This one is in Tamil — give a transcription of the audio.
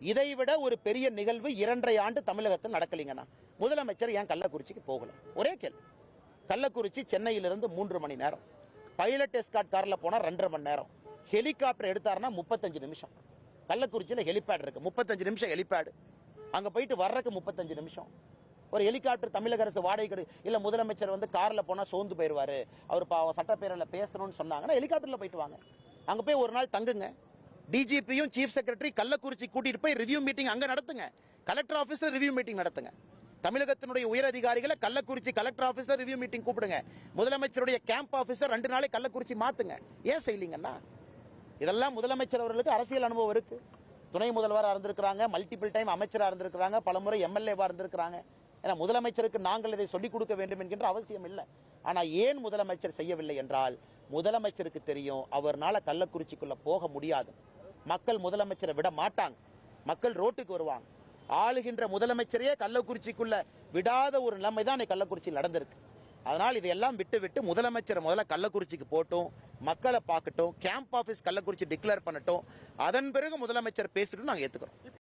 இதை விட ஒரு பெரிய நிகழ்வு இரண்டரை ஆண்டு தமிழகத்தில் நடக்கலைங்கண்ணா. முதலமைச்சர் ஏன் கள்ளக்குறிச்சிக்கு போகல? ஒரே கேள்வி. கள்ளக்குறிச்சி சென்னையிலிருந்து மூன்று மணி நேரம். பைலட் எஸ்காட் காரில் போனால் ரெண்டரை மணி நேரம். ஹெலிகாப்டர் எடுத்தாருன்னா முப்பத்தஞ்சு நிமிஷம். கள்ளக்குறிச்சியில் ஹெலிபேட் இருக்கு. முப்பத்தஞ்சு நிமிஷம் ஹெலிபேடு அங்கே போயிட்டு வர்றதுக்கு முப்பத்தஞ்சு நிமிஷம். ஒரு ஹெலிகாப்டர் தமிழக அரசு வாடகை இல்லை முதலமைச்சர் வந்து காரில் போனால் சோர்ந்து போயிடுவார் அவர் பாவம் சட்டப்பேரவையில் பேசணும்னு சொன்னாங்கன்னா ஹெலிகாப்டரில் போயிட்டு வாங்க. அங்கே போய் ஒரு நாள் தங்குங்க. டிஜிபியும் சீஃப் செக்ரட்டரி கள்ளக்குறிச்சி கூட்டிட்டு போய் ரிவ்யூ மீட்டிங் அங்க நடத்துங்க. கலெக்டர் ஆபீஸ்ல ரிவ்யூ மீட்டிங் நடத்துங்க. தமிழகத்தினுடைய உயர் அதிகாரிகளை கள்ளக்குறிச்சி கலெக்டர் ஆபீஸ்ல ரிவ்யூ மீட்டிங் கூப்பிடுங்க. முதலமைச்சருடைய கேம்ப் ஆஃபீஸர் ரெண்டு நாளை கள்ளக்குறிச்சி மாத்துங்க. ஏன் செய்யலீங்கன்னா? இதெல்லாம் முதலமைச்சர் அவர்களுக்கு அரசியல் அனுபவம் இருக்கு. துணை முதல்வராக இருந்திருக்கிறாங்க மல்டிபிள் டைம் அமைச்சராக இருந்திருக்கிறாங்க பலமுறை எம்எல்ஏவாக இருந்திருக்கிறாங்க. ஏன்னா முதலமைச்சருக்கு நாங்கள் இதை சொல்லிக் கொடுக்க வேண்டும் என்கின்ற அவசியம் இல்லை. ஆனால் ஏன் முதலமைச்சர் செய்யவில்லை என்றால் முதலமைச்சருக்கு தெரியும். அவர்னால கள்ளக்குறிச்சிக்குள்ள போக முடியாது. மக்கள் முதலமைச்சரை விட மாட்டாங்க. மக்கள் ரோட்டுக்கு வருவாங்க. ஆளுகின்ற முதலமைச்சரையே கள்ளக்குறிச்சிக்குள்ள விடாத ஒரு நிலைமை தான் கள்ளக்குறிச்சியில் நடந்திருக்கு. அதனால் இதையெல்லாம் விட்டு விட்டு முதலமைச்சர் முதல்ல கள்ளக்குறிச்சிக்கு போட்டும் மக்களை பார்க்கட்டும் கேம்ப் ஆஃபீஸ் கள்ளக்குறிச்சி டிக்ளேர் பண்ணட்டும் அதன் பிறகு முதலமைச்சர் பேசிட்டு நாங்கள் ஏற்றுக்கிறோம்